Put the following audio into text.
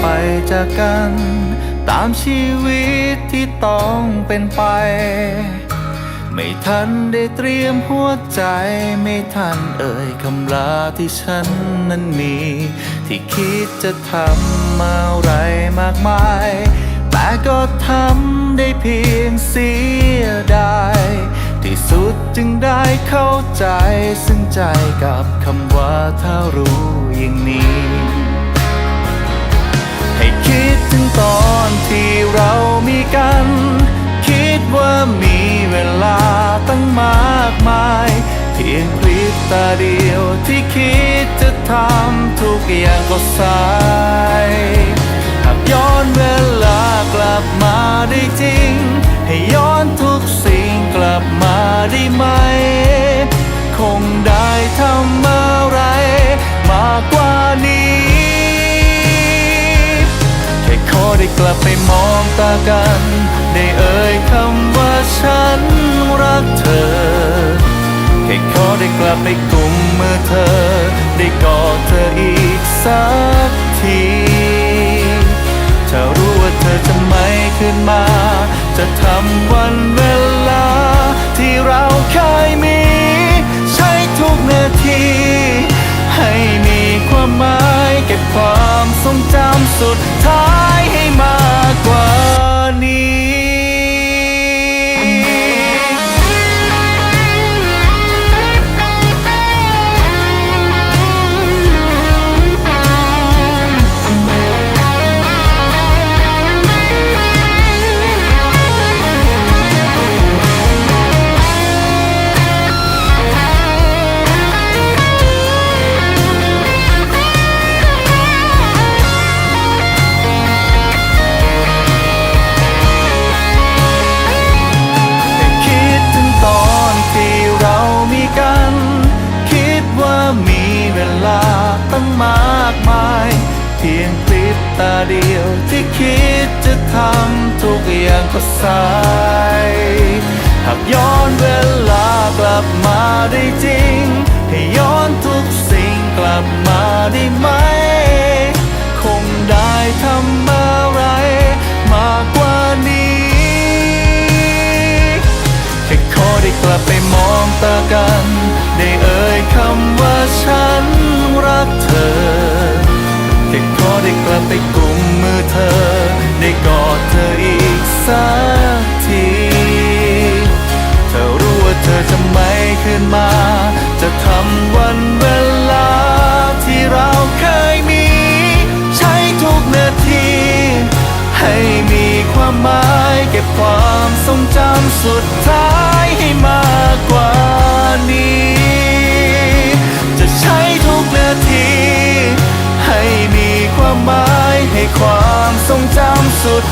ไปจากกัน ตามชีวิตที่ต้องเป็นไป ไม่ทันได้เตรียมหัวใจ ไม่ทันเอ่ยคำลาที่ฉันนั้นมี ที่คิดจะทำอะไรมากมาย แต่ก็ทำได้เพียงเสียดายที่สุดจึงได้เข้าใจ ซึ่งใจกับคำว่าถ้ารู้อย่างนี้ คิดถึงตอนที่เรามีกัน คิดว่ามีเวลาตั้งมากมาย เพียงพริบตาเดียวที่คิดจะทำทุกอย่างก็สายหากย้อนเวลากลับมาได้จริง ให้ย้อนทุกสิ่งกลับมาได้ไหม คงได้ทำอะไรมากกว่านี้ ได้กลับไปมองตากัน ได้เอ่ยคำว่าฉันรักเธอแค่ขอได้กลับไปกุมมือเธอ ได้กอดเธออีกสักทีถ้ารู้ว่าเธอจะไม่ขึ้นมา จะทำวันเวลา ที่เราเคยมี ใช้ทุกนาที ให้มีความหมายเก็บความทรงจำสุดท้ายากมาย เพียงพริบตาเดียวที่คิดจะทำทุกอย่างก็สาย หากย้อนเวลากลับมาได้จริง ให้ย้อนทุกสิ่งกลับมาได้ไหม คงได้ทำอะไรมากกว่านี้ แค่ขอได้กลับไปมองตากัน ทรงจำสุดท้ายให้มากกว่านี้ จะใช้ทุกนาที ให้มีความหมายให้ความทรงจำสุด